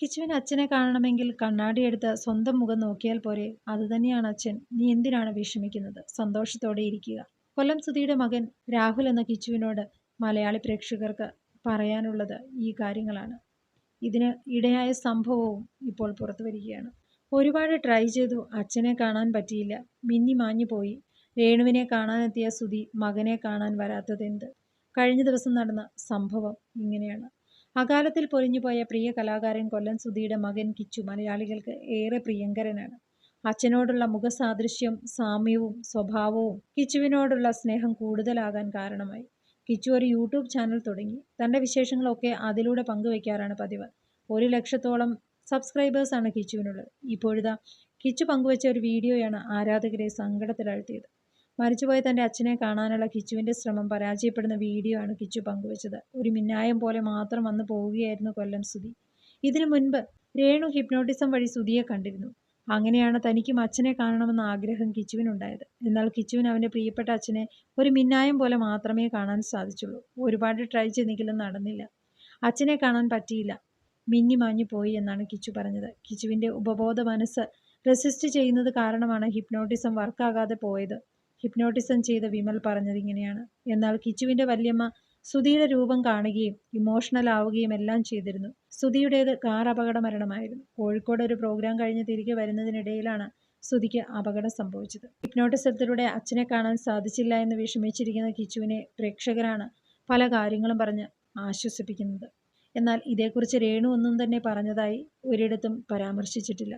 കിച്ചുവിന് അച്ഛനെ കാണണമെങ്കിൽ കണ്ണാടി എടുത്ത് സ്വന്തം മുഖം നോക്കിയാൽ പോരെ. അതുതന്നെയാണ് അച്ഛൻ. നീ എന്തിനാണ് വിഷമിക്കുന്നത്? സന്തോഷത്തോടെ ഇരിക്കുക. കൊല്ലം സുധിയുടെ മകൻ രാഹുൽ എന്ന കിച്ചുവിനോട് മലയാളി പ്രേക്ഷകർക്ക് പറയാനുള്ളത് ഈ കാര്യങ്ങളാണ്. ഇതിന് ഇടയായ സംഭവവും ഇപ്പോൾ പുറത്തു വരികയാണ്. ഒരുപാട് ട്രൈ ചെയ്തു അച്ഛനെ കാണാൻ പറ്റിയില്ല. മിന്നി മാഞ്ഞു പോയി. രേണുവിനെ കാണാനെത്തിയ സുധി മകനെ കാണാൻ വരാത്തതെന്ത്? കഴിഞ്ഞ ദിവസം നടന്ന സംഭവം ഇങ്ങനെയാണ്. അകാലത്തിൽ പൊലിഞ്ഞുപോയ പ്രിയ കലാകാരൻ കൊല്ലം സുധിയുടെ മകൻ കിച്ചു മലയാളികൾക്ക് ഏറെ പ്രിയങ്കരനാണ്. അച്ഛനോടുള്ള മുഖസാദൃശ്യം സാമ്യവും സ്വഭാവവും കിച്ചുവിനോടുള്ള സ്നേഹം കൂടുതലാകാൻ കാരണമായി. കിച്ചു ഒരു യൂട്യൂബ് ചാനൽ തുടങ്ങി. തന്റെ വിശേഷങ്ങളൊക്കെ അതിലൂടെ പങ്കുവയ്ക്കാറാണ് പതിവ്. ഒരു ലക്ഷത്തോളം സബ്സ്ക്രൈബേഴ്സാണ് കിച്ചുവിനുള്ളത്. ഇപ്പോഴിതാ കിച്ചു പങ്കുവച്ച ഒരു വീഡിയോയാണ് ആരാധകരെ സങ്കടത്തിലാഴ്ത്തിയത്. മരിച്ചുപോയ തന്റെ അച്ഛനെ കാണാനുള്ള കിച്ചുവിന്റെ ശ്രമം പരാജയപ്പെടുന്ന വീഡിയോ ആണ് കിച്ചു പങ്കുവച്ചത്. ഒരു മിന്നായം പോലെ മാത്രം വന്നു പോവുകയായിരുന്നു കൊല്ലം സുധി. ഇതിനു മുൻപ് രേണു ഹിപ്നോട്ടിസം വഴി സുധിയെ കണ്ടിരുന്നു. അങ്ങനെയാണ് തനിക്കും അച്ഛനെ കാണണമെന്ന ആഗ്രഹം കിച്ചുവിനുണ്ടായത്. എന്നാൽ കിച്ചുവിന് അവന്റെ പ്രിയപ്പെട്ട അച്ഛനെ ഒരു മിന്നായം പോലെ മാത്രമേ കാണാൻ സാധിച്ചുള്ളൂ. ഒരുപാട് ട്രൈ ചെയ്തെങ്കിലും നടന്നില്ല. അച്ഛനെ കാണാൻ പറ്റിയില്ല. മിന്നി മാഞ്ഞു പോയി എന്നാണ് കിച്ചു പറഞ്ഞത്. കിച്ചുവിന്റെ ഉപബോധ മനസ്സ് റെസിസ്റ്റ് ചെയ്യുന്നത് കാരണമാണ് ഹിപ്നോട്ടിസം വർക്കാകാതെ പോയത്. ഹിപ്നോട്ടിസം ചെയ്ത വിമൽ പറഞ്ഞത് ഇങ്ങനെയാണ്. എന്നാൽ കിച്ചുവിന്റെ വല്യമ്മ സുധിയുടെ രൂപം കാണുകയും ഇമോഷണൽ ആവുകയും എല്ലാം ചെയ്തിരുന്നു. സുധിയുടേത് കാർ അപകട മരണമായിരുന്നു. കോഴിക്കോട് ഒരു പ്രോഗ്രാം കഴിഞ്ഞ് തിരികെ വരുന്നതിനിടയിലാണ് സുധിക്ക് അപകടം സംഭവിച്ചത്. ഹിപ്നോട്ടിസത്തിലൂടെ അച്ഛനെ കാണാൻ സാധിച്ചില്ല എന്ന് വിഷമിച്ചിരിക്കുന്ന കിച്ചുവിനെ പ്രേക്ഷകരാണ് പല കാര്യങ്ങളും പറഞ്ഞ് ആശ്വസിപ്പിക്കുന്നത്. എന്നാൽ ഇതേക്കുറിച്ച് രേണു ഒന്നും തന്നെ പറഞ്ഞതായി ഒരിടത്തും പരാമർശിച്ചിട്ടില്ല.